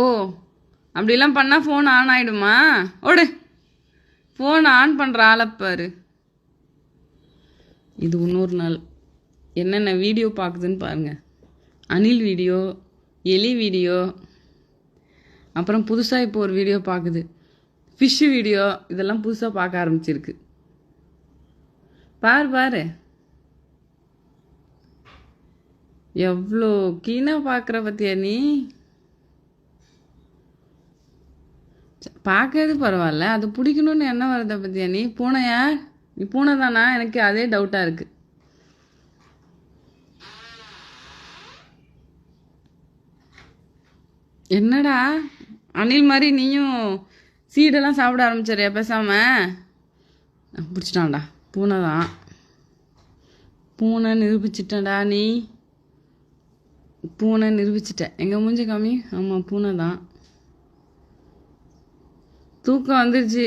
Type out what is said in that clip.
ஓ அப்படிலாம் பண்ணால் phone on ஆகிடுமா ஓடு. ஃபோன் ஆன் பண்ணுற ஆளப்பாரு இது இன்னொரு நாள். என்னென்ன வீடியோ பார்க்குதுன்னு பாருங்கள் அனில் வீடியோ எலி வீடியோ அப்புறம் புதுசாக இப்போ ஒரு வீடியோ பார்க்குது. ஃபிஷ்ஷு வீடியோ இதெல்லாம் புதுசாக பார்க்க ஆரம்பிச்சிருக்கு. பாரு பாரு. எவ்வளோ கீனாக பார்க்குற பத்தியா நீ? பார்க்கறது பரவாயில்ல. அது பிடிக்கணும்னு என்ன வருத பற்றியா நீ பூனையா? நீ பூனை தானா எனக்கு அதே டவுட்டாக இருக்குது என்னடா? அணில் மாதிரி நீயும் சீடெல்லாம் சாப்பிட ஆரம்பிச்சிடுறியா பேசாம? பிடிச்சிட்டான்டா. பூனை தான் பூனை நிரூபிச்சிட்டடா நீ. பூனை நிரூபிச்சிட்ட. எங்கள் மூஞ்சி காமி? ஆமாம் பூனை தான் தூக்கம் வந்துருச்சு.